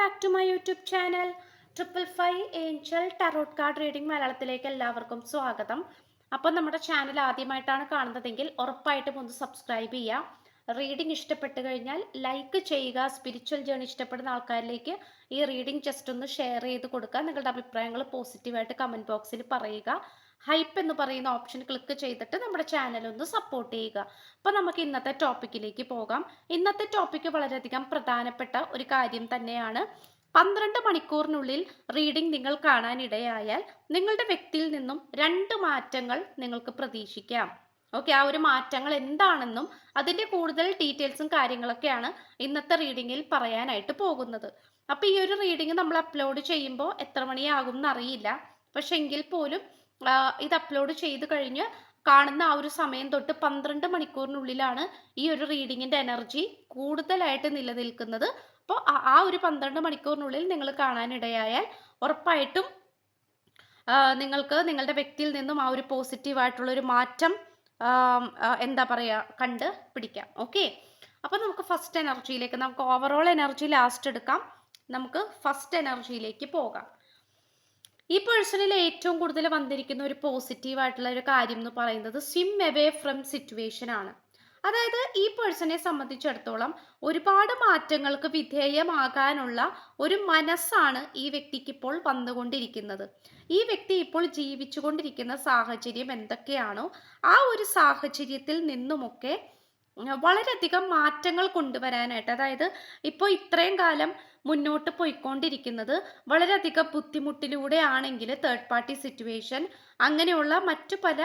Back to my YouTube channel. Triple five angel tarot card reading മലയാളത്തിലേക്ക് എല്ലാവർക്കും സ്വാഗതം. അപ്പം നമ്മുടെ ചാനൽ ആദ്യമായിട്ടാണ് കാണുന്നതെങ്കിൽ ഉറപ്പായിട്ടും ഒന്ന് സബ്സ്ക്രൈബ് ചെയ്യുക. റീഡിംഗ് ഇഷ്ടപ്പെട്ട് കഴിഞ്ഞാൽ ലൈക്ക് ചെയ്യുക. സ്പിരിച്വൽ ജേണി ഇഷ്ടപ്പെടുന്ന ആൾക്കാരിലേക്ക് ഈ റീഡിംഗ് ജസ്റ്റ് ഒന്ന് ഷെയർ ചെയ്ത് കൊടുക്കുക. നിങ്ങളുടെ അഭിപ്രായങ്ങൾ പോസിറ്റീവായിട്ട് കമന്റ് ബോക്സിൽ പറയുക. ഹൈപ്പ് എന്ന് പറയുന്ന ഓപ്ഷൻ ക്ലിക്ക് ചെയ്തിട്ട് നമ്മുടെ ചാനൽ ഒന്ന് സപ്പോർട്ട് ചെയ്യുക. അപ്പോൾ നമുക്ക് ഇന്നത്തെ ടോപ്പിക്കിലേക്ക് പോകാം. ഇന്നത്തെ ടോപ്പിക്ക് വളരെയധികം പ്രധാനപ്പെട്ട ഒരു കാര്യം തന്നെയാണ്. പന്ത്രണ്ട് മണിക്കൂറിനുള്ളിൽ റീഡിംഗ് നിങ്ങൾ കാണാനിടയായാൽ നിങ്ങളുടെ വ്യക്തിയിൽ നിന്നും രണ്ട് മാറ്റങ്ങൾ നിങ്ങൾക്ക് പ്രതീക്ഷിക്കാം. ഓക്കെ ആ ഒരു മാറ്റങ്ങൾ എന്താണെന്നും അതിന്റെ കൂടുതൽ ഡീറ്റെയിൽസും കാര്യങ്ങളൊക്കെയാണ് ഇന്നത്തെ റീഡിങ്ങിൽ പറയാനായിട്ട് പോകുന്നത്. അപ്പോൾ ഈ ഒരു റീഡിങ് നമ്മൾ അപ്ലോഡ് ചെയ്യുമ്പോൾ എത്ര മണിയാകും എന്നറിയില്ല. പക്ഷെ എങ്കിൽ പോലും ഇത് അപ്ലോഡ് ചെയ്ത് കഴിഞ്ഞ് കാണുന്ന ആ ഒരു സമയം തൊട്ട് പന്ത്രണ്ട് മണിക്കൂറിനുള്ളിലാണ് ഈ ഒരു റീഡിങ്ങിന്റെ എനർജി കൂടുതലായിട്ട് നിലനിൽക്കുന്നത്. അപ്പോൾ ആ- ഒരു പന്ത്രണ്ട് മണിക്കൂറിനുള്ളിൽ നിങ്ങൾ കാണാനിടയായാൽ ഉറപ്പായിട്ടും നിങ്ങൾക്ക് നിങ്ങളുടെ വ്യക്തിയിൽ നിന്നും ആ ഒരു പോസിറ്റീവായിട്ടുള്ളൊരു മാറ്റം എന്താ പറയുക കണ്ട് പിടിക്കാം. ഓക്കെ അപ്പോൾ നമുക്ക് ഫസ്റ്റ് എനർജിയിലേക്ക് നമുക്ക് ഓവറോൾ എനർജി ലാസ്റ്റ് എടുക്കാം. നമുക്ക് ഫസ്റ്റ് എനർജിയിലേക്ക് പോകാം. ഈ പേഴ്സണിൽ ഏറ്റവും കൂടുതൽ വന്നിരിക്കുന്ന ഒരു പോസിറ്റീവ് ആയിട്ടുള്ള ഒരു കാര്യം എന്ന് പറയുന്നത് സ്വിം എവേ ഫ്രം സിറ്റുവേഷൻ ആണ്. അതായത് ഈ പേഴ്സണെ സംബന്ധിച്ചിടത്തോളം ഒരുപാട് മാറ്റങ്ങൾക്ക് വിധേയമാകാനുള്ള ഒരു മനസ്സാണ് ഈ വ്യക്തിക്ക് ഇപ്പോൾ വന്നുകൊണ്ടിരിക്കുന്നത്. ഈ വ്യക്തി ഇപ്പോൾ ജീവിച്ചുകൊണ്ടിരിക്കുന്ന സാഹചര്യം എന്തൊക്കെയാണോ ആ ഒരു സാഹചര്യത്തിൽ നിന്നുമൊക്കെ വളരെയധികം മാറ്റങ്ങൾ കൊണ്ടുവരാനായിട്ട് അതായത് ഇപ്പോൾ ഇത്രയും കാലം മുന്നോട്ട് പോയിക്കൊണ്ടിരിക്കുന്നത്. വളരെയധികം ബുദ്ധിമുട്ടിലൂടെ ആണെങ്കിൽ തേർഡ് പാർട്ടി സിറ്റുവേഷൻ അങ്ങനെയുള്ള മറ്റു പല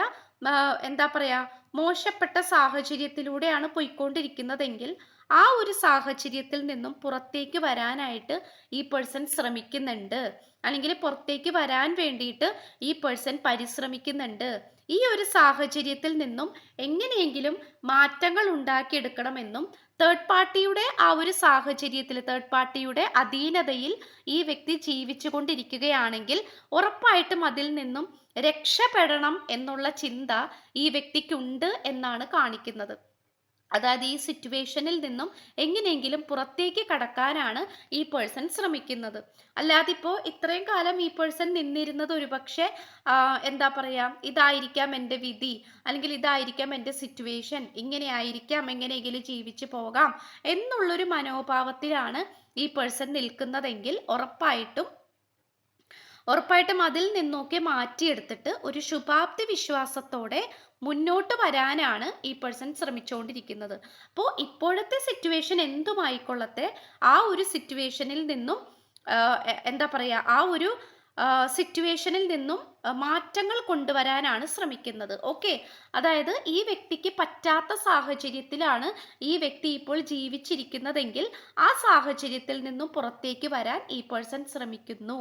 എന്താ പറയുക മോശപ്പെട്ട സാഹചര്യത്തിലൂടെയാണ് പോയിക്കൊണ്ടിരിക്കുന്നതെങ്കിൽ ആ ഒരു സാഹചര്യത്തിൽ നിന്നും പുറത്തേക്ക് വരാനായിട്ട് ഈ പേഴ്സൺ ശ്രമിക്കുന്നുണ്ട്. അല്ലെങ്കിൽ പുറത്തേക്ക് വരാൻ വേണ്ടിയിട്ട് ഈ പേഴ്സൺ പരിശ്രമിക്കുന്നുണ്ട്. ഈ ഒരു സാഹചര്യത്തിൽ നിന്നും എങ്ങനെയെങ്കിലും മാറ്റങ്ങൾ ഉണ്ടാക്കിയെടുക്കണമെന്നും തേർഡ് പാർട്ടിയുടെ ആ ഒരു സാഹചര്യത്തിൽ തേർഡ് പാർട്ടിയുടെ അധീനതയിൽ ഈ വ്യക്തി ജീവിച്ചു കൊണ്ടിരിക്കുകയാണെങ്കിൽ ഉറപ്പായിട്ടും അതിൽ നിന്നും രക്ഷപ്പെടണം എന്നുള്ള ചിന്ത ഈ വ്യക്തിക്കുണ്ട് എന്നാണ് കാണിക്കുന്നത്. അതായത് ഈ സിറ്റുവേഷനിൽ നിന്നും എങ്ങനെയെങ്കിലും പുറത്തേക്ക് കടക്കാനാണ് ഈ പേഴ്സൺ ശ്രമിക്കുന്നത്. അല്ലാതെ ഇപ്പോൾ ഇത്രയും കാലം ഈ പേഴ്സൺ നിന്നിരുന്നത് ഒരുപക്ഷെ എന്താ പറയാ ഇതായിരിക്കാം എന്റെ വിധി അല്ലെങ്കിൽ ഇതായിരിക്കാം എന്റെ സിറ്റുവേഷൻ ഇങ്ങനെ ആയിരിക്കാം എങ്ങനെയെങ്കിലും ജീവിച്ചു പോകാം എന്നുള്ളൊരു മനോഭാവത്തിലാണ് ഈ പേഴ്സൺ നിൽക്കുന്നതെങ്കിൽ ഉറപ്പായിട്ടും ഉറപ്പായിട്ടും അതിൽ നിന്നൊക്കെ മാറ്റിയെടുത്തിട്ട് ഒരു ശുഭാപ്തി വിശ്വാസത്തോടെ മുന്നോട്ട് വരാനാണ് ഈ പേഴ്സൺ ശ്രമിച്ചുകൊണ്ടിരിക്കുന്നത് അപ്പോൾ ഇപ്പോഴത്തെ സിറ്റുവേഷൻ എന്തുമായിക്കൊള്ളത്തെ ആ ഒരു സിറ്റുവേഷനിൽ നിന്നും എന്താ പറയുക ആ ഒരു സിറ്റുവേഷനിൽ നിന്നും മാറ്റങ്ങൾ കൊണ്ടുവരാനാണ് ശ്രമിക്കുന്നത്. ഓക്കെ അതായത് ഈ വ്യക്തിക്ക് പറ്റാത്ത സാഹചര്യത്തിലാണ് ഈ വ്യക്തി ഇപ്പോൾ ജീവിച്ചിരിക്കുന്നതെങ്കിൽ ആ സാഹചര്യത്തിൽ നിന്നും പുറത്തേക്ക് വരാൻ ഈ പേഴ്സൺ ശ്രമിക്കുന്നു.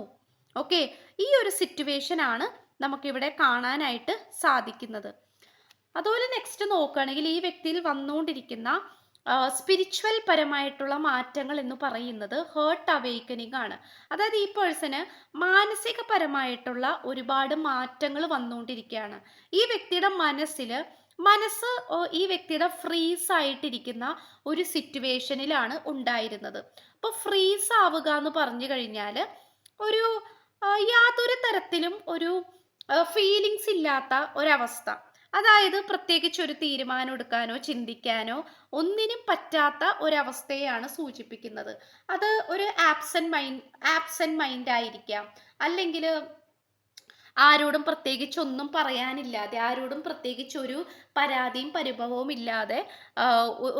ഓക്കെ ഈ ഒരു സിറ്റുവേഷൻ ആണ് നമുക്കിവിടെ കാണാനായിട്ട് സാധിക്കുന്നത്. അതുപോലെ നെക്സ്റ്റ് നോക്കുകയാണെങ്കിൽ ഈ വ്യക്തിയിൽ വന്നുകൊണ്ടിരിക്കുന്ന സ്പിരിച്വൽ പരമായിട്ടുള്ള മാറ്റങ്ങൾ എന്ന് പറയുന്നത് ഹേർട്ട് അവേക്കനിങ് ആണ്. അതായത് ഈ പേഴ്സണ് മാനസികപരമായിട്ടുള്ള ഒരുപാട് മാറ്റങ്ങൾ വന്നുകൊണ്ടിരിക്കുകയാണ്. ഈ വ്യക്തിയുടെ മനസ്സിൽ മനസ്സ് ഈ വ്യക്തിയുടെ ഫ്രീസ് ആയിട്ടിരിക്കുന്ന ഒരു സിറ്റുവേഷനിലാണ് ഉണ്ടായിരുന്നത്. അപ്പോൾ ഫ്രീസ് ആവുക എന്ന് പറഞ്ഞു കഴിഞ്ഞാൽ ഒരു യാതൊരു തരത്തിലും ഒരു ഫീലിങ്സ് ഇല്ലാത്ത ഒരവസ്ഥ. അതായത് പ്രത്യേകിച്ച് ഒരു തീരുമാനം എടുക്കാനോ ചിന്തിക്കാനോ ഒന്നിനും പറ്റാത്ത ഒരവസ്ഥയാണ് സൂചിപ്പിക്കുന്നത്. അത് ഒരു ആബ്സെന്റ് മൈൻഡ് ആബ്സെന്റ് മൈൻഡ് ആയിരിക്കാം. അല്ലെങ്കിൽ ആരോടും പ്രത്യേകിച്ച് ഒന്നും പറയാനില്ലാതെ ആരോടും പ്രത്യേകിച്ച് ഒരു പരാതിയും പരിഭവവും ഇല്ലാതെ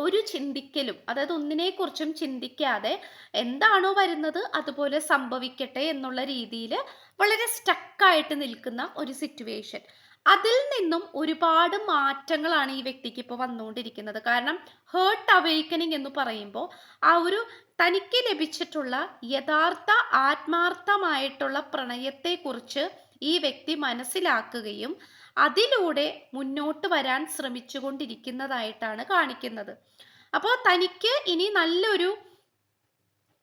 ഒരു ചിന്തിക്കലും അതായത് ഒന്നിനെക്കുറിച്ചും ചിന്തിക്കാതെ എന്താണോ വരുന്നത് അതുപോലെ സംഭവിക്കട്ടെ എന്നുള്ള രീതിയിൽ വളരെ സ്റ്റക്കായിട്ട് നിൽക്കുന്ന ഒരു സിറ്റുവേഷൻ അതിൽ നിന്നും ഒരുപാട് മാറ്റങ്ങളാണ് ഈ വ്യക്തിക്ക് ഇപ്പോൾ വന്നുകൊണ്ടിരിക്കുന്നത്. കാരണം ഹേർട്ട് അവേക്കനിങ് എന്ന് പറയുമ്പോൾ ആ ഒരു തനിക്ക് ലഭിച്ചിട്ടുള്ള യഥാർത്ഥ ആത്മാർത്ഥമായിട്ടുള്ള പ്രണയത്തെക്കുറിച്ച് ഈ വ്യക്തി മനസ്സിലാക്കുകയും അതിലൂടെ മുന്നോട്ട് വരാൻ ശ്രമിച്ചുകൊണ്ടിരിക്കുന്നതായിട്ടാണ് കാണിക്കുന്നത്. അപ്പോൾ തനിക്ക് ഇനി നല്ലൊരു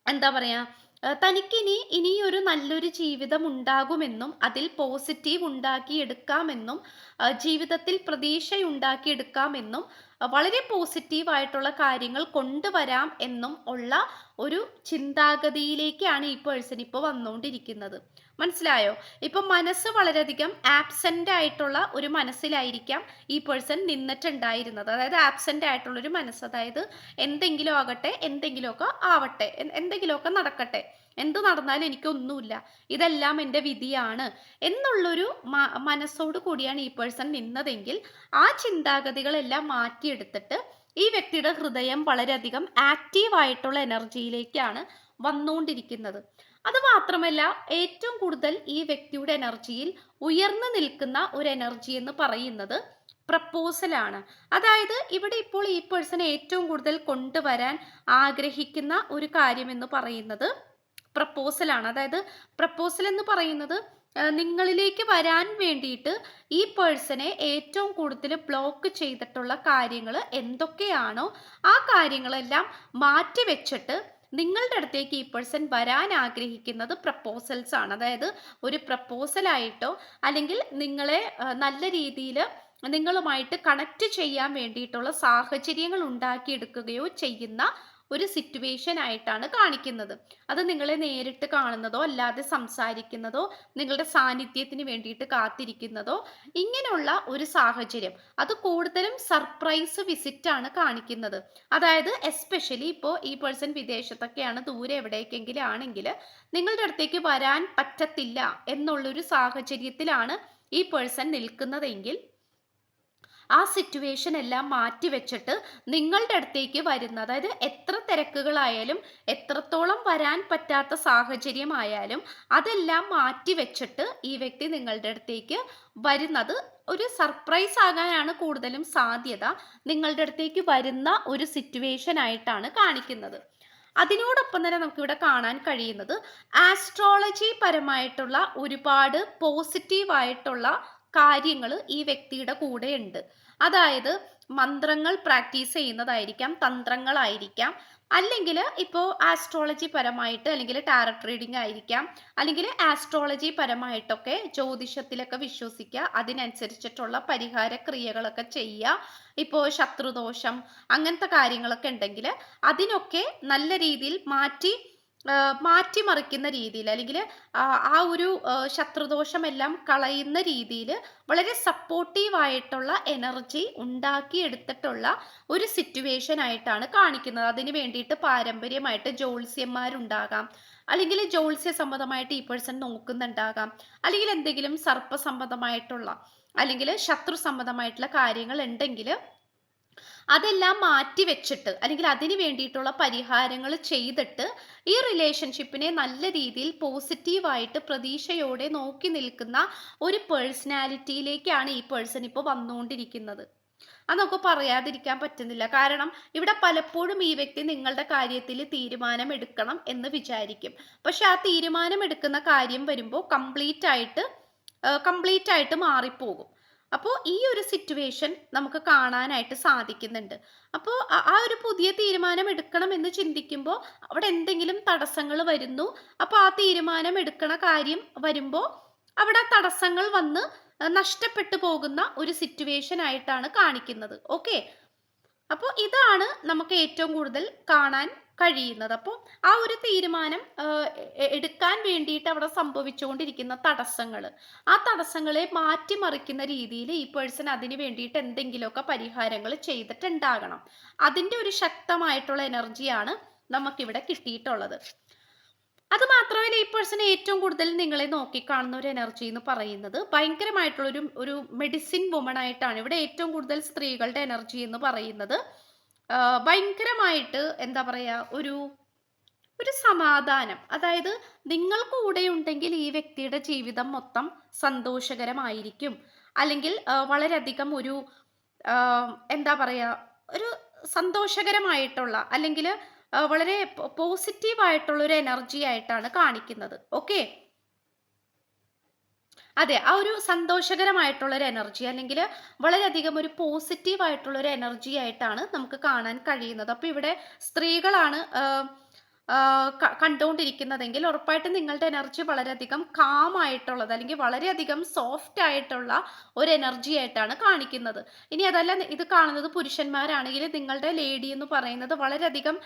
എന്താ പറയാ തനിക്ക് തനിക്കിനി ഇനി ഒരു നല്ലൊരു ജീവിതം ഉണ്ടാകുമെന്നും അതിൽ പോസിറ്റീവ് ഉണ്ടാക്കിയെടുക്കാമെന്നും ജീവിതത്തിൽ പ്രതീക്ഷ ഉണ്ടാക്കിയെടുക്കാമെന്നും വളരെ പോസിറ്റീവായിട്ടുള്ള കാര്യങ്ങൾ കൊണ്ടുവരാം എന്നും ഉള്ള ഒരു ചിന്താഗതിയിലേക്കാണ് ഈ പേഴ്സൺ ഇപ്പോൾ വന്നുകൊണ്ടിരിക്കുന്നത്. മനസ്സിലായോ? ഇപ്പൊ മനസ്സ് വളരെയധികം ആബ്സെന്റ് ആയിട്ടുള്ള ഒരു മനസ്സിലായിരിക്കാം ഈ പേഴ്സൺ നിന്നിട്ടുണ്ടായിരുന്നത്. അതായത് ആബ്സെന്റ് ആയിട്ടുള്ള ഒരു മനസ്സ്. അതായത് എന്തെങ്കിലും ആകട്ടെ എന്തെങ്കിലുമൊക്കെ ആവട്ടെ എന്തെങ്കിലുമൊക്കെ നടക്കട്ടെ. എന്ത് നടന്നാലും എനിക്കൊന്നുമില്ല. ഇതെല്ലാം എന്റെ വിധിയാണ്. എന്നുള്ളൊരു മനസ്സോട് കൂടിയാണ് ഈ പേഴ്സൺ നിന്നതെങ്കിൽ ആ ചിന്താഗതികളെല്ലാം മാറ്റിയെടുത്തിട്ട് ഈ വ്യക്തിയുടെ ഹൃദയം വളരെയധികം ആക്റ്റീവ് ആയിട്ടുള്ള എനർജിയിലേക്കാണ് വന്നുകൊണ്ടിരിക്കുന്നത്. അത് മാത്രമല്ല ഏറ്റവും കൂടുതൽ ഈ വ്യക്തിയുടെ എനർജിയിൽ ഉയർന്നു നിൽക്കുന്ന ഒരു എനർജി എന്ന് പറയുന്നത് പ്രപ്പോസലാണ് അതായത് ഇവിടെ ഇപ്പോൾ ഈ പേഴ്സൺ ഏറ്റവും കൂടുതൽ കൊണ്ടുവരാൻ ആഗ്രഹിക്കുന്ന ഒരു കാര്യം എന്ന് പറയുന്നത് പ്രപ്പോസലാണ് അതായത് പ്രപ്പോസൽ എന്ന് പറയുന്നത് നിങ്ങളിലേക്ക് വരാൻ വേണ്ടിയിട്ട് ഈ പേഴ്സണെ ഏറ്റവും കൂടുതൽ ബ്ലോക്ക് ചെയ്തിട്ടുള്ള കാര്യങ്ങൾ എന്തൊക്കെയാണോ ആ കാര്യങ്ങളെല്ലാം മാറ്റി വെച്ചിട്ട് നിങ്ങളുടെ അടുത്തേക്ക് ഈ പേഴ്സൺ വരാൻ ആഗ്രഹിക്കുന്നത് പ്രപ്പോസൽസ് ആണ്. അതായത് ഒരു പ്രപ്പോസലായിട്ടോ അല്ലെങ്കിൽ നിങ്ങളെ നല്ല രീതിയിൽ നിങ്ങളുമായിട്ട് കണക്ട് ചെയ്യാൻ വേണ്ടിയിട്ടുള്ള സാഹചര്യങ്ങൾ ഉണ്ടാക്കിയെടുക്കുകയോ ചെയ്യുന്ന ഒരു സിറ്റുവേഷൻ ആയിട്ടാണ് കാണിക്കുന്നത്. അത് നിങ്ങളെ നേരിട്ട് കാണുന്നതോ അല്ലാതെ സംസാരിക്കുന്നതോ നിങ്ങളുടെ സാന്നിധ്യത്തിന് വേണ്ടിയിട്ട് കാത്തിരിക്കുന്നതോ ഇങ്ങനെയുള്ള ഒരു സാഹചര്യം. അത് കൂടുതലും സർപ്രൈസ് വിസിറ്റ് ആണ് കാണിക്കുന്നത്. അതായത് എസ്പെഷ്യലി ഇപ്പോൾ ഈ പേഴ്സൺ വിദേശത്തൊക്കെയാണ് ദൂരെ എവിടേക്കെങ്കിലും ആണെങ്കിൽ നിങ്ങളുടെ അടുത്തേക്ക് വരാൻ പറ്റത്തില്ല എന്നുള്ളൊരു സാഹചര്യത്തിലാണ് ഈ പേഴ്സൺ നിൽക്കുന്നതെങ്കിൽ ആ സിറ്റുവേഷൻ എല്ലാം മാറ്റി വെച്ചിട്ട് നിങ്ങളുടെ അടുത്തേക്ക് വരുന്ന അതായത് എത്ര തിരക്കുകളായാലും എത്രത്തോളം വരാൻ പറ്റാത്ത സാഹചര്യമായാലും അതെല്ലാം മാറ്റി വെച്ചിട്ട് ഈ വ്യക്തി നിങ്ങളുടെ അടുത്തേക്ക് വരുന്നത് ഒരു സർപ്രൈസ് ആകാനാണ് കൂടുതലും സാധ്യത. നിങ്ങളുടെ അടുത്തേക്ക് വരുന്ന ഒരു സിറ്റുവേഷൻ ആയിട്ടാണ് കാണിക്കുന്നത്. അതിനോടൊപ്പം തന്നെ നമുക്കിവിടെ കാണാൻ കഴിയുന്നത് ആസ്ട്രോളജി പരമായിട്ടുള്ള ഒരുപാട് പോസിറ്റീവായിട്ടുള്ള കാര്യങ്ങൾ ഈ വ്യക്തിയുടെ കൂടെ ഉണ്ട് അതായത് മന്ത്രങ്ങൾ പ്രാക്ടീസ് ചെയ്യുന്നതായിരിക്കാം തന്ത്രങ്ങളായിരിക്കാം അല്ലെങ്കിൽ ഇപ്പോൾ ആസ്ട്രോളജി പരമായിട്ട് അല്ലെങ്കിൽ ടാരറ്റ് റീഡിംഗ് ആയിരിക്കാം അല്ലെങ്കിൽ ആസ്ട്രോളജി പരമായിട്ടൊക്കെ ജ്യോതിഷത്തിലൊക്കെ വിശ്വസിക്കുക അതിനനുസരിച്ചിട്ടുള്ള പരിഹാര ക്രിയകളൊക്കെ ചെയ്യുക ഇപ്പോൾ ശത്രുദോഷം അങ്ങനത്തെ കാര്യങ്ങളൊക്കെ ഉണ്ടെങ്കിൽ അതിനൊക്കെ നല്ല രീതിയിൽ മാറ്റി മാറ്റിമറിക്കുന്ന രീതിയിൽ അല്ലെങ്കിൽ ആ ഒരു ശത്രുദോഷമെല്ലാം കളയുന്ന രീതിയിൽ വളരെ സപ്പോർട്ടീവായിട്ടുള്ള എനർജി ഉണ്ടാക്കിയെടുത്തിട്ടുള്ള ഒരു സിറ്റുവേഷൻ ആയിട്ടാണ് കാണിക്കുന്നത്. അതിന് വേണ്ടിയിട്ട് പാരമ്പര്യമായിട്ട് ജോത്സ്യന്മാരുണ്ടാകാം അല്ലെങ്കിൽ ജോത്സ്യ സംബന്ധമായിട്ട് ഈ പേഴ്സൺ നോക്കുന്നുണ്ടാകാം. അല്ലെങ്കിൽ എന്തെങ്കിലും സർപ്പ സംബന്ധമായിട്ടുള്ള അല്ലെങ്കിൽ ശത്രു സംബന്ധമായിട്ടുള്ള കാര്യങ്ങൾ ഉണ്ടെങ്കിൽ അതെല്ലാം മാറ്റി വെച്ചിട്ട് അല്ലെങ്കിൽ അതിന് വേണ്ടിയിട്ടുള്ള പരിഹാരങ്ങൾ ചെയ്തിട്ട് ഈ റിലേഷൻഷിപ്പിനെ നല്ല രീതിയിൽ പോസിറ്റീവായിട്ട് പ്രതീക്ഷയോടെ നോക്കി നിൽക്കുന്ന ഒരു പേഴ്സണാലിറ്റിയിലേക്കാണ് ഈ പേഴ്സൺ ഇപ്പോൾ വന്നുകൊണ്ടിരിക്കുന്നത് അത് നമുക്ക് പറയാതിരിക്കാൻ പറ്റുന്നില്ല. കാരണം ഇവിടെ പലപ്പോഴും ഈ വ്യക്തി നിങ്ങളുടെ കാര്യത്തിൽ തീരുമാനം എടുക്കണം എന്ന് വിചാരിക്കും. പക്ഷെ ആ തീരുമാനം എടുക്കുന്ന കാര്യം വരുമ്പോൾ കംപ്ലീറ്റ് ആയിട്ട് കംപ്ലീറ്റ് ആയിട്ട് മാറിപ്പോകും. അപ്പോൾ ഈ ഒരു സിറ്റുവേഷൻ നമുക്ക് കാണാനായിട്ട് സാധിക്കുന്നുണ്ട്. അപ്പോൾ ആ ഒരു പുതിയ തീരുമാനം എടുക്കണം എന്ന് ചിന്തിക്കുമ്പോൾ അവിടെ എന്തെങ്കിലും തടസ്സങ്ങൾ വരുന്നു. അപ്പോൾ ആ തീരുമാനം എടുക്കണ കാര്യം വരുമ്പോൾ അവിടെ തടസ്സങ്ങൾ വന്ന് നഷ്ടപ്പെട്ടു പോകുന്ന ഒരു സിറ്റുവേഷൻ ആയിട്ടാണ് കാണിക്കുന്നത്. ഓക്കെ അപ്പോൾ ഇതാണ് നമുക്ക് ഏറ്റവും കൂടുതൽ കാണാൻ കഴിയുന്നത്. അപ്പോൾ ആ ഒരു തീരുമാനം എടുക്കാൻ വേണ്ടിയിട്ട് അവിടെ സംഭവിച്ചുകൊണ്ടിരിക്കുന്ന തടസ്സങ്ങൾ ആ തടസ്സങ്ങളെ മാറ്റിമറിക്കുന്ന രീതിയിൽ ഈ പേഴ്സൺ അതിന് വേണ്ടിയിട്ട് എന്തെങ്കിലുമൊക്കെ പരിഹാരങ്ങൾ ചെയ്തിട്ടുണ്ടാകണം. അതിന്റെ ഒരു ശക്തമായിട്ടുള്ള എനർജിയാണ് നമുക്കിവിടെ കിട്ടിയിട്ടുള്ളത്. അത് മാത്രമല്ല ഈ പേഴ്സൺ ഏറ്റവും കൂടുതൽ നിങ്ങളെ നോക്കിക്കാണുന്ന ഒരു എനർജി എന്ന് പറയുന്നത് ഭയങ്കരമായിട്ടുള്ള ഒരു ഒരു മെഡിസിൻ വുമൺ ആയിട്ടാണ്. ഇവിടെ ഏറ്റവും കൂടുതൽ സ്ത്രീകളുടെ എനർജി എന്ന് പറയുന്നത് ഭയങ്കരമായിട്ട് എന്താ പറയുക ഒരു ഒരു സമാധാനം. അതായത് നിങ്ങൾ കൂടെ ഉണ്ടെങ്കിൽ ഈ വ്യക്തിയുടെ ജീവിതം മൊത്തം സന്തോഷകരമായിരിക്കും. അല്ലെങ്കിൽ വളരെയധികം ഒരു എന്താ പറയുക ഒരു സന്തോഷകരമായിട്ടുള്ള അല്ലെങ്കിൽ വളരെ പോസിറ്റീവായിട്ടുള്ള ഒരു എനർജി ആയിട്ടാണ് കാണിക്കുന്നത്. ഓക്കെ അതെ ആ ഒരു സന്തോഷകരമായിട്ടുള്ള ഒരു എനർജി അല്ലെങ്കിൽ വളരെയധികം ഒരു പോസിറ്റീവ് ആയിട്ടുള്ള ഒരു എനർജി ആയിട്ടാണ് നമുക്ക് കാണാൻ കഴിയുന്നത്. അപ്പോൾ ഇവിടെ സ്ത്രീകളാണ് കണ്ടുകൊണ്ടിരിക്കുന്നതെങ്കിൽ ഉറപ്പായിട്ടും നിങ്ങളുടെ എനർജി വളരെയധികം കാം ആയിട്ടുള്ളത് അല്ലെങ്കിൽ വളരെയധികം സോഫ്റ്റ് ആയിട്ടുള്ള ഒരു എനർജി ആയിട്ടാണ് കാണിക്കുന്നത്. ഇനി അതല്ല ഇത് കാണുന്നത് പുരുഷന്മാരാണെങ്കിൽ നിങ്ങളുടെ ലേഡി എന്ന് പറയുന്നത് വളരെയധികം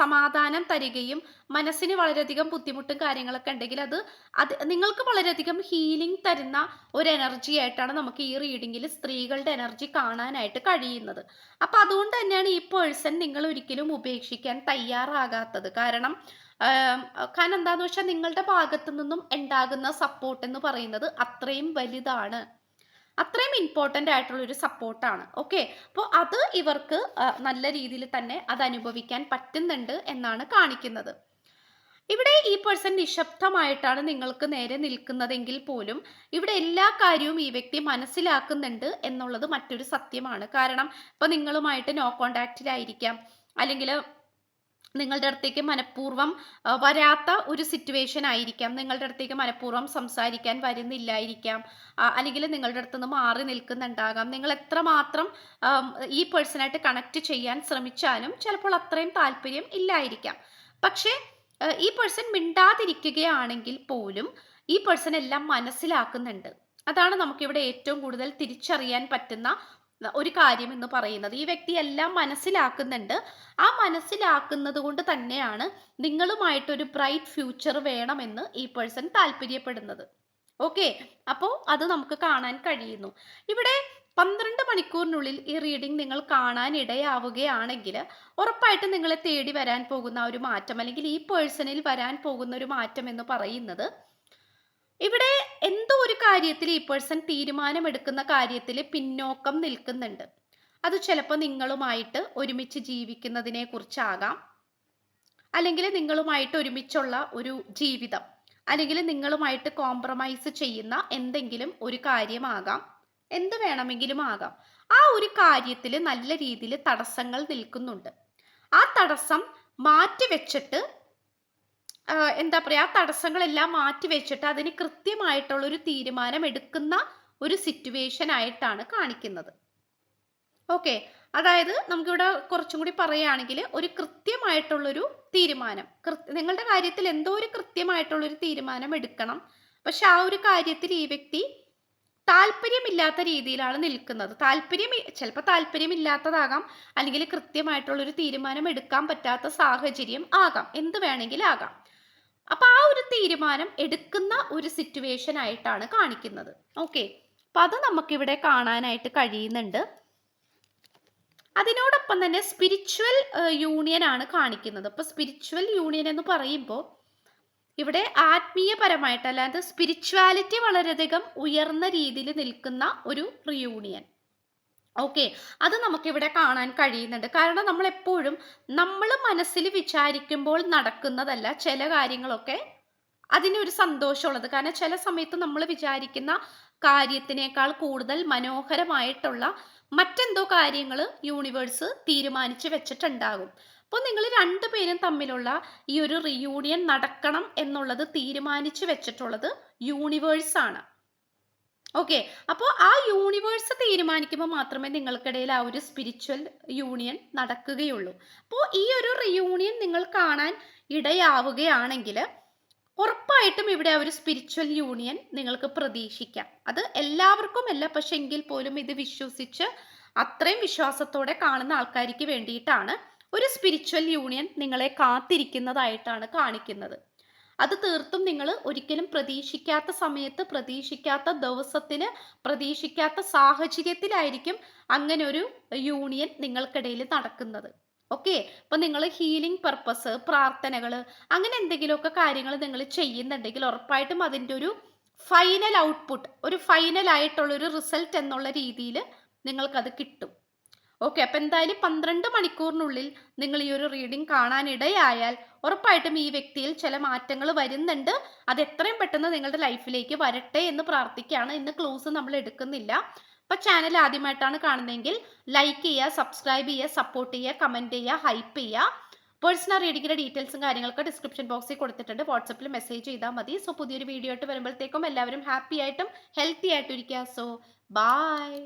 സമാധാനം തരികയും മനസ്സിന് വളരെയധികം ബുദ്ധിമുട്ടും കാര്യങ്ങളൊക്കെ ഉണ്ടെങ്കിൽ അത് അത് നിങ്ങൾക്ക് വളരെയധികം ഹീലിംഗ് തരുന്ന ഒരു എനർജി ആയിട്ടാണ് നമുക്ക് ഈ റീഡിങ്ങിൽ സ്ത്രീകളുടെ എനർജി കാണാനായിട്ട് കഴിയുന്നത്. അപ്പം അതുകൊണ്ട് തന്നെയാണ് ഈ പേഴ്സൺ നിങ്ങൾ ഒരിക്കലും ഉപേക്ഷിക്കാൻ തയ്യാറാകാത്തത്. കാരണം കാരണം കാരണം എന്താന്ന് വെച്ചാൽ നിങ്ങളുടെ ഭാഗത്തു നിന്നും ഉണ്ടാകുന്ന സപ്പോർട്ട് എന്ന് പറയുന്നത് അത്രയും വലുതാണ്. അത്രയും ഇമ്പോർട്ടന്റ് ആയിട്ടുള്ള ഒരു സപ്പോർട്ടാണ് ഓക്കെ അപ്പോൾ അത് ഇവർക്ക് നല്ല രീതിയിൽ തന്നെ അത് അനുഭവിക്കാൻ പറ്റുന്നുണ്ട് എന്നാണ് കാണിക്കുന്നത്. ഇവിടെ ഈ പേഴ്സൺ നിശബ്ദമായിട്ടാണ് നിങ്ങൾക്ക് നേരെ നിൽക്കുന്നതെങ്കിൽ പോലും ഇവിടെ എല്ലാ കാര്യവും ഈ വ്യക്തി മനസ്സിലാക്കുന്നുണ്ട് എന്നുള്ളത് മറ്റൊരു സത്യമാണ്. കാരണം ഇപ്പൊ നിങ്ങളുമായിട്ട് നോ കോണ്ടാക്റ്റിലായിരിക്കാം അല്ലെങ്കിൽ നിങ്ങളുടെ അടുത്തേക്ക് മനഃപൂർവം വരാത്ത ഒരു സിറ്റുവേഷൻ ആയിരിക്കാം. നിങ്ങളുടെ അടുത്തേക്ക് മനഃപൂർവം സംസാരിക്കാൻ വരുന്നില്ലായിരിക്കാം. അല്ലെങ്കിൽ നിങ്ങളുടെ അടുത്ത് നിന്ന് മാറി നിൽക്കുന്നുണ്ടാകാം. നിങ്ങൾ എത്രമാത്രം ഈ പേഴ്സണായിട്ട് കണക്ട് ചെയ്യാൻ ശ്രമിച്ചാലും ചിലപ്പോൾ അത്രയും താല്പര്യം ഇല്ലായിരിക്കാം. പക്ഷേ ഈ പേഴ്സൺ മിണ്ടാതിരിക്കുകയാണെങ്കിൽ പോലും ഈ പേഴ്സൺ എല്ലാം മനസ്സിലാക്കുന്നുണ്ട്. അതാണ് നമുക്കിവിടെ ഏറ്റവും കൂടുതൽ തിരിച്ചറിയാൻ പറ്റുന്ന ഒരു കാര്യം എന്ന് പറയുന്നത്. ഈ വ്യക്തി എല്ലാം മനസ്സിലാക്കുന്നുണ്ട്. ആ മനസ്സിലാക്കുന്നത് കൊണ്ട് തന്നെയാണ് നിങ്ങളുമായിട്ടൊരു ബ്രൈറ്റ് ഫ്യൂച്ചർ വേണമെന്ന് ഈ പേഴ്സൺ താല്പര്യപ്പെടുന്നത്. ഓക്കെ അപ്പോൾ അത് നമുക്ക് കാണാൻ കഴിയുന്നു. ഇവിടെ പന്ത്രണ്ട് മണിക്കൂറിനുള്ളിൽ ഈ റീഡിംഗ് നിങ്ങൾ കാണാൻ ഇടയാവുകയാണെങ്കിൽ ഉറപ്പായിട്ടും നിങ്ങളെ തേടി വരാൻ പോകുന്ന ഒരു മാറ്റം അല്ലെങ്കിൽ ഈ പേഴ്സണിൽ വരാൻ പോകുന്ന ഒരു മാറ്റം എന്ന് പറയുന്നത് ഇവിടെ എന്തോ ഒരു കാര്യത്തിൽ ഈ പേഴ്സൺ തീരുമാനമെടുക്കുന്ന കാര്യത്തിൽ പിന്നോക്കം നിൽക്കുന്നുണ്ട്. അത് ചിലപ്പോൾ നിങ്ങളുമായിട്ട് ഒരുമിച്ച് ജീവിക്കുന്നതിനെ കുറിച്ചാകാം. അല്ലെങ്കിൽ നിങ്ങളുമായിട്ട് ഒരുമിച്ചുള്ള ഒരു ജീവിതം. അല്ലെങ്കിൽ നിങ്ങളുമായിട്ട് കോംപ്രമൈസ് ചെയ്യുന്ന എന്തെങ്കിലും ഒരു കാര്യമാകാം. എന്ത് വേണമെങ്കിലും ആകാം. ആ ഒരു കാര്യത്തിൽ നല്ല രീതിയിൽ തടസ്സങ്ങൾ നിൽക്കുന്നുണ്ട്. ആ തടസ്സം മാറ്റി വെച്ചിട്ട് എന്താ പറയുക ആ തടസ്സങ്ങളെല്ലാം മാറ്റി വെച്ചിട്ട് അതിന് കൃത്യമായിട്ടുള്ള ഒരു തീരുമാനം എടുക്കുന്ന ഒരു സിറ്റുവേഷൻ ആയിട്ടാണ് കാണിക്കുന്നത്. ഓക്കെ അതായത് നമുക്കിവിടെ കുറച്ചും കൂടി പറയുകയാണെങ്കിൽ ഒരു കൃത്യമായിട്ടുള്ളൊരു തീരുമാനം. നിങ്ങളുടെ കാര്യത്തിൽ എന്തോ ഒരു കൃത്യമായിട്ടുള്ളൊരു തീരുമാനം എടുക്കണം. പക്ഷെ ആ ഒരു കാര്യത്തിൽ ഈ വ്യക്തി താല്പര്യമില്ലാത്ത രീതിയിലാണ് നിൽക്കുന്നത്. താല്പര്യം ചിലപ്പോൾ താല്പര്യമില്ലാത്തതാകാം. അല്ലെങ്കിൽ കൃത്യമായിട്ടുള്ളൊരു തീരുമാനം എടുക്കാൻ പറ്റാത്ത സാഹചര്യം ആകാം. എന്ത് വേണമെങ്കിലും ആകാം. അപ്പൊ ആ ഒരു തീരുമാനം എടുക്കുന്ന ഒരു സിറ്റുവേഷൻ ആയിട്ടാണ് കാണിക്കുന്നത്. ഓക്കെ അപ്പൊ അത് നമുക്കിവിടെ കാണാനായിട്ട് കഴിയുന്നുണ്ട്. അതിനോടൊപ്പം തന്നെ സ്പിരിച്വൽ യൂണിയൻ ആണ് കാണിക്കുന്നത്. അപ്പൊ സ്പിരിച്വൽ യൂണിയൻ എന്ന് പറയുമ്പോൾ ഇവിടെ ആത്മീയപരമായിട്ട് അല്ലാതെ സ്പിരിച്വാലിറ്റി വളരെയധികം ഉയർന്ന രീതിയിൽ നിൽക്കുന്ന ഒരു റിയൂണിയൻ ഓക്കെ അത് നമുക്കിവിടെ കാണാൻ കഴിയുന്നുണ്ട്. കാരണം നമ്മൾ എപ്പോഴും നമ്മൾ മനസ്സിൽ വിചാരിക്കുമ്പോൾ നടക്കുന്നതല്ല ചില കാര്യങ്ങളൊക്കെ അതിനൊരു സന്തോഷമുള്ളത്. കാരണം ചില സമയത്ത് നമ്മൾ വിചാരിക്കുന്ന കാര്യത്തിനേക്കാൾ കൂടുതൽ മനോഹരമായിട്ടുള്ള മറ്റെന്തോ കാര്യങ്ങൾ യൂണിവേഴ്സ് തീരുമാനിച്ച് വെച്ചിട്ടുണ്ടാകും. അപ്പോൾ നിങ്ങൾ രണ്ടുപേരും തമ്മിലുള്ള ഈ ഒരു റിയൂണിയൻ നടക്കണം എന്നുള്ളത് തീരുമാനിച്ചു വെച്ചിട്ടുള്ളത് യൂണിവേഴ്സാണ് ഓക്കെ അപ്പോൾ ആ യൂണിവേഴ്സ് തീരുമാനിക്കുമ്പോൾ മാത്രമേ നിങ്ങൾക്കിടയിൽ ആ ഒരു സ്പിരിച്വൽ യൂണിയൻ നടക്കുകയുള്ളൂ. അപ്പോൾ ഈ ഒരു റിയൂണിയൻ നിങ്ങൾ കാണാൻ ഇടയാവുകയാണെങ്കിൽ ഉറപ്പായിട്ടും ഇവിടെ ഒരു സ്പിരിച്വൽ യൂണിയൻ നിങ്ങൾക്ക് പ്രതീക്ഷിക്കാം. അത് എല്ലാവർക്കും അല്ല പക്ഷെ എങ്കിൽ പോലും ഇത് വിശ്വസിച്ച് അത്രയും വിശ്വാസത്തോടെ കാണുന്ന ആൾക്കാർക്ക് വേണ്ടിയിട്ടാണ് ഒരു സ്പിരിച്വൽ യൂണിയൻ നിങ്ങളെ കാത്തിരിക്കുന്നതായിട്ടാണ് കാണിക്കുന്നത്. അത് തീർത്തും നിങ്ങൾ ഒരിക്കലും പ്രതീക്ഷിക്കാത്ത സമയത്ത് പ്രതീക്ഷിക്കാത്ത ദിവസത്തിന് പ്രതീക്ഷിക്കാത്ത സാഹചര്യത്തിലായിരിക്കും അങ്ങനെ ഒരു യൂണിയൻ നിങ്ങൾക്കിടയിൽ നടക്കുന്നത്. ഓക്കെ അപ്പൊ നിങ്ങൾ ഹീലിംഗ് പർപ്പസ് പ്രാർത്ഥനകൾ അങ്ങനെ എന്തെങ്കിലുമൊക്കെ കാര്യങ്ങൾ നിങ്ങൾ ചെയ്യുന്നുണ്ടെങ്കിൽ ഉറപ്പായിട്ടും അതിന്റെ ഒരു ഫൈനൽ ഔട്ട്പുട്ട് ഒരു ഫൈനൽ ആയിട്ടുള്ള ഒരു റിസൾട്ട് എന്നുള്ള രീതിയിൽ നിങ്ങൾക്കത് കിട്ടും. ഓക്കെ അപ്പം എന്തായാലും പന്ത്രണ്ട് മണിക്കൂറിനുള്ളിൽ നിങ്ങൾ ഈ ഒരു റീഡിംഗ് കാണാനിടയായാൽ ഉറപ്പായിട്ടും ഈ വ്യക്തിയിൽ ചില മാറ്റങ്ങൾ വരുന്നുണ്ട്. അത് എത്രയും പെട്ടെന്ന് നിങ്ങളുടെ ലൈഫിലേക്ക് വരട്ടെ എന്ന് പ്രാർത്ഥിക്കുകയാണ്. ഇന്ന് ക്ലോസ് നമ്മൾ എടുക്കുന്നില്ല. അപ്പം ചാനൽ ആദ്യമായിട്ടാണ് കാണുന്നതെങ്കിൽ ലൈക്ക് ചെയ്യുക സബ്സ്ക്രൈബ് ചെയ്യുക സപ്പോർട്ട് ചെയ്യുക കമന്റ് ചെയ്യുക ഹൈപ്പ് ചെയ്യുക. പേഴ്സണൽ റീഡിങ്ങിന്റെ ഡീറ്റെയിൽസും കാര്യങ്ങളൊക്കെ ഡിസ്ക്രിപ്ഷൻ ബോക്സിൽ കൊടുത്തിട്ടുണ്ട്. വാട്സപ്പിൽ മെസ്സേജ് ചെയ്താൽ മതി. സോ പുതിയൊരു വീഡിയോ ആയിട്ട് വരുമ്പോഴത്തേക്കും എല്ലാവരും ഹാപ്പി ആയിട്ടും ഹെൽത്തി ആയിട്ടും ഇരിക്കുക സോ ബായ്